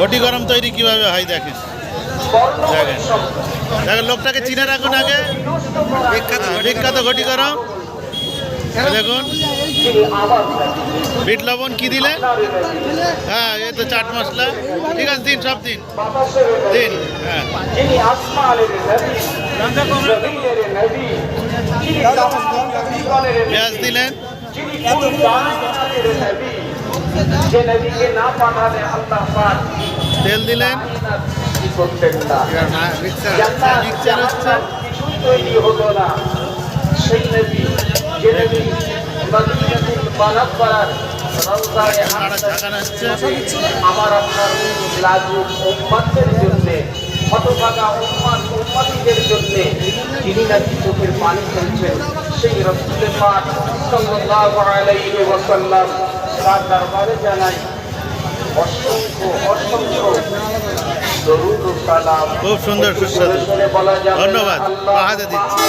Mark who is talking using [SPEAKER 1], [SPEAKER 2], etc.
[SPEAKER 1] ঘটি গরম তৈরি কীভাবে হয় দেখেন। দেখেন। দেখেন, লোকটাকে চিনে রাখুন আগে। বিখ্যাত ঘটি গরম। দেখুন। বিট লবণ কি দিলে? হ্যাঁ এই তো চাট মশলা। ঠিক আছে, দিন, সব দিন। দিন হ্যাঁ। পেঁয়াজ দিলেন।
[SPEAKER 2] যে নবীকে না পাঠালে আল্লাহ পাক
[SPEAKER 1] তেল দিলেন?
[SPEAKER 2] করতেন না? কিছুই তৈরি হতো না। সেই নবী যে নবী আমার আপনার লাজুক উম্মাদের জন্য হতভাগা উম্মাদ উম্মাদিদের জন্য তিনি নাকি চোখের পানি ফেলছেন সেই রসুলের পাক সাল্লাল্লাহু আলাইহি ওয়াসাল্লাম তার দরবারে জানাই অসংখ্য অসংখ্য
[SPEAKER 1] খুব সুন্দর সুস্বাদু। ধন্যবাদ। দিচ্ছি।